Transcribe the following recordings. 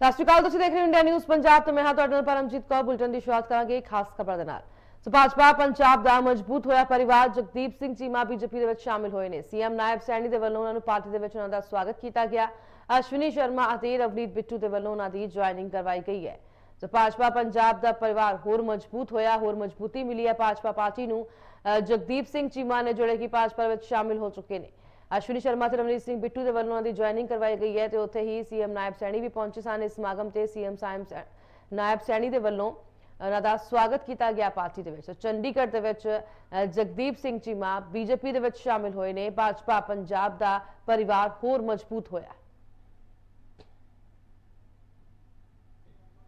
ਸਤਿ ਸ਼੍ਰੀ ਅਕਾਲ, ਤੁਸੀਂ ਦੇਖ ਰਹੇ ਹੋ ਇੰਡੀਆ ਨਿਊਜ਼ ਪੰਜਾਬ ਤੇ ਮੈਂ ਹਾਂ ਤੁਹਾਡੇ ਨਾਲ ਪਰਮਜੀਤ ਕੌਰ, ਬੁਲਟਨ ਦੀ ਸ਼ੁਰੂਆਤ ਕਰਾਂਗੇ ਖਾਸ ਖਬਰ ਦੇ ਨਾਲ। ਸੋ ਭਾਜਪਾ, ਪੰਜਾਬ ਦਾ ਮਜ਼ਬੂਤ ਹੋਇਆ ਪਰਿਵਾਰ, ਜਗਦੀਪ ਸਿੰਘ ਚੀਮਾ ਬੀਜੇਪੀ ਦੇ ਵਿੱਚ ਸ਼ਾਮਿਲ ਹੋਏ ਨੇ। ਸੀਐਮ ਨਾਇਬ ਸੈਣੀ ਦੇ ਵੱਲੋਂ ਉਹਨਾਂ ਨੂੰ ਪਾਰਟੀ ਦੇ ਵਿੱਚ ਉਹਨਾਂ ਦਾ ਸਵਾਗਤ ਕੀਤਾ ਗਿਆ। ਅਸ਼ਵਨੀ ਸ਼ਰਮਾ ਅਤੇ ਰਵਨੀਤ ਬਿੱਟੂ ਦੇ ਵੱਲੋਂ ਉਹਨਾਂ ਦੀ ਜੁਆਇਨਿੰਗ ਕਰਵਾਈ ਗਈ ਹੈ। ਸੋ ਭਾਜਪਾ, ਪੰਜਾਬ ਦਾ ਪਰਿਵਾਰ ਹੋਰ ਮਜ਼ਬੂਤ ਹੋਇਆ, ਹੋਰ ਮਜ਼ਬੂਤੀ ਮਿਲੀ ਹੈ। ਭਾਜਪਾ ਪਾਰਟੀ ਨੂੰ ਜਗਦੀਪ ਸਿੰਘ ਚੀਮਾ ਨੇ, ਜਿਹੜੇ ਕਿ ਭਾਜਪਾ ਵਿੱਚ ਸ਼ਾਮਿਲ ਹੋ ਚੁੱਕੇ ਨੇ। ਅਸ਼ਵਨੀ ਸ਼ਰਮਾ ਤੇ ਰਵਨੀਤ ਸਿੰਘ ਬਿੱਟੂ ਦੇ ਵੱਲੋਂ ਦੀ ਜੁਆਇਨਿੰਗ ਕਰਵਾਈ ਗਈ ਹੈ ਤੇ ਉੱਥੇ ਹੀ ਸੀਐਮ ਨਾਇਬ ਸੈਣੀ ਵੀ ਪਹੁੰਚੇ ਸਨ। ਇਸ ਸਮਾਗਮ ਤੇ ਸੀਐਮ ਨਾਇਬ ਸੈਣੀ ਦੇ ਵੱਲੋਂ ਉਹਨਾਂ ਦਾ ਸਵਾਗਤ ਕੀਤਾ ਗਿਆ ਪਾਰਟੀ ਦੇ ਵਿੱਚ। ਚੰਡੀਗੜ੍ਹ ਦੇ ਵਿੱਚ ਜਗਦੀਪ ਸਿੰਘ ਚੀਮਾ ਬੀਜੇਪੀ ਦੇ ਵਿੱਚ ਸ਼ਾਮਿਲ ਹੋਏ ਨੇ। ਭਾਜਪਾ ਪੰਜਾਬ ਦਾ ਪਰਿਵਾਰ ਹੋਰ ਮਜ਼ਬੂਤ ਹੋਇਆ।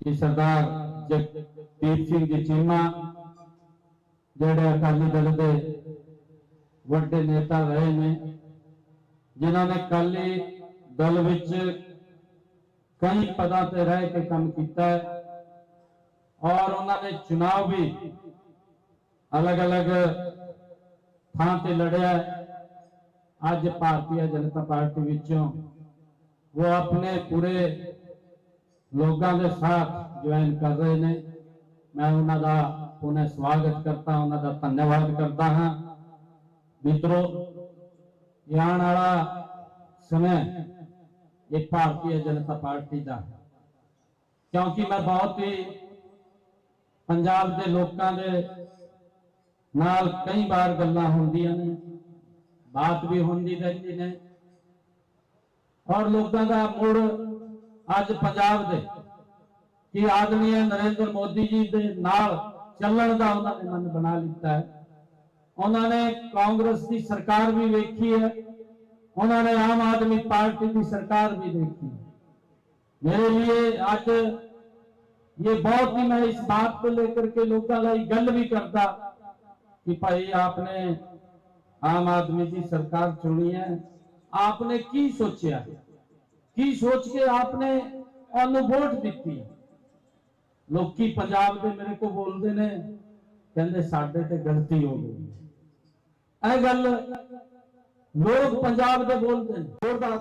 ਕਿ ਸਰਦਾਰ ਜਗਦੀਪ ਸਿੰਘ ਜੀ ਚੀਮਾ, ਜਿਹੜੇ ਅਕਾਲੀ ਦਲ ਦੇ ਵੱਡੇ ਨੇਤਾ ਰਹੇ ਨੇ ਜਿਨ੍ਹਾਂ ਨੇ ਅਕਾਲੀ ਦਲ ਵਿੱਚ ਕਈ ਪਦਾਂ ਤੇ ਰਹਿ ਕੇ ਕੰਮ ਕੀਤਾ ਹੈ ਔਰ ਉਹਨਾਂ ਨੇ ਚੁਣਾਵ ਵੀ ਅਲੱਗ-ਅਲੱਗ ਥਾਂ ਤੇ ਲੜਿਆ ਅੱਜ ਭਾਰਤੀ ਜਨਤਾ ਪਾਰਟੀ ਵਿੱਚੋਂ ਉਹ ਆਪਣੇ ਪੂਰੇ ਲੋਕਾਂ ਦੇ ਸਾਥ ਜੁਆਇਨ ਕਰ ਰਹੇ ਨੇ। ਮੈਂ ਉਹਨਾਂ ਦਾ ਪੁਨः ਸਵਾਗਤ ਕਰਦਾ, ਉਹਨਾਂ ਦਾ ਧੰਨਵਾਦ ਕਰਦਾ ਹਾਂ। ਮਿੱਤਰੋ ਇਹ ਆਉਣ ਵਾਲਾ ਸਮੇਂ ਇਹ ਭਾਰਤੀ ਜਨਤਾ ਪਾਰਟੀ ਦਾ ਹੈ। ਕਿਉਂਕਿ ਮੈਂ ਬਹੁਤ ਹੀ ਪੰਜਾਬ ਦੇ ਲੋਕਾਂ ਦੇ ਨਾਲ ਕਈ ਵਾਰ ਗੱਲਾਂ ਹੁੰਦੀਆਂ ਨੇ, ਬਾਤ ਵੀ ਹੁੰਦੀ ਰਹਿੰਦੀ ਨੇ ਔਰ ਲੋਕਾਂ ਦਾ ਮੁੜ ਅੱਜ ਪੰਜਾਬ ਦੇ ਕਿ ਆਦਮੀ ਹੈ ਨਰਿੰਦਰ ਮੋਦੀ ਜੀ ਦੇ ਨਾਲ ਚੱਲਣ ਦਾ ਉਹਨਾਂ ਨੇ ਮਨ ਬਣਾ ਲਿੱਤਾ ਹੈ उन्होंने कांग्रेस की सरकार भी वेखी है, उन्होंने आम आदमी पार्टी की सरकार भी देखी मेरे लिए आज ये बहुत ही मैं इस बात को लेकर के लोगों का गल भी करता कि भाई आपने आम आदमी की सरकार चुनी है, आपने की सोचा की सोच के आपने ओनू वोट दी लोग पंजाब के मेरे को बोलते हैं ਕਹਿੰਦੇ ਸਾਡੇ ਤੇ ਗਲਤੀ ਹੋ ਗਈ। ਇਹ ਗੱਲ ਲੋਕ ਪੰਜਾਬ ਦੇ ਬੋਲਦੇ ਨੇ। ਜ਼ੋਰਦਾਰ